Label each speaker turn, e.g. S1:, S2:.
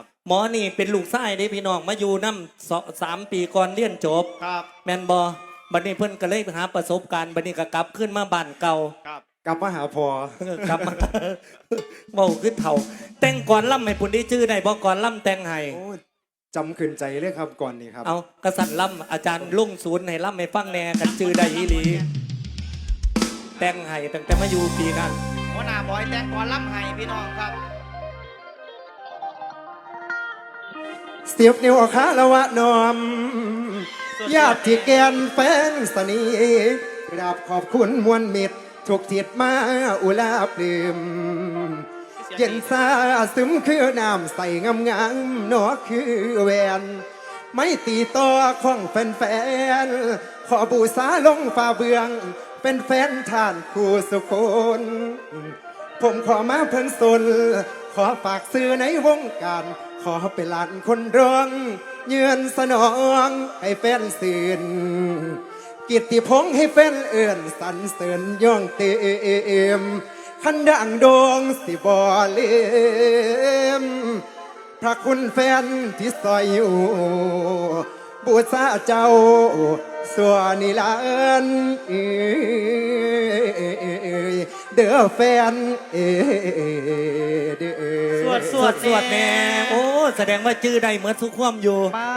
S1: ครับ
S2: หมอนี่เป็นลูกชายเด้พี่น้องมาอยู่น้ำสสามปีก่อนเรียนจบ
S1: ครับ
S2: แมนบอบัดนี้เพิ่นก็เลยไปหาประสบการณ์บัดนี้ก็กลับขึ้นมาบ้านเก่า
S1: ครับ
S3: กลับมาหาพอ ก
S2: ลับมาเมาขึ้นเถ่า แต่งก่อนล่ำให้ปุ่นได้ชื่อได้บอกก่อนล่ำแต่งให้
S3: โอ้จำขึ้นใจเลยครับก่อนนี้ครับ
S2: เอากระสันล่ำอาจารย์ลุงศูนย์ให้ล่ำให้ฟังแหน่กันชื่อได้อีหลี แต่งให้ตั้งแต่มาอยู่ปีนั้น
S1: หัวหน้าบอยแต่งก่อนล่ำไห้พี่น้องครับ
S3: เสียบนิ้วคาละวะนอมญาติที่แกนแฟนสนิทกราบขอบคุณมวลมิตรทุกทิศมาอุลาปลืมเย็นซาซึมคือน้ำใสงามงามนอคือแหวนไม่ตีต่อของแฟนๆ ขอบูชาลงฝ่าเบือง เป็นแฟนท่านคู่สุคนผมขอมาเพิ่นสน ขอฝากซื้อในวงการ ขอเป็นหลานคนร้องเยือนสนองให้แฟนสื่นกิตติพงษ์ให้แฟนเอื่นสรรเสริญย่องเต็มขันดังโดงสิบอเลืมพระคุณแฟนที่ซอยอยู่ บูชาเจ้าสัวนิลานเอ่ยเด้อแฟนเอ่ยเด้อ
S2: สวดสวดสวดแน่โอ้ แสดงว่าชื่อได้เหมือนทุกความอยู่
S1: ปา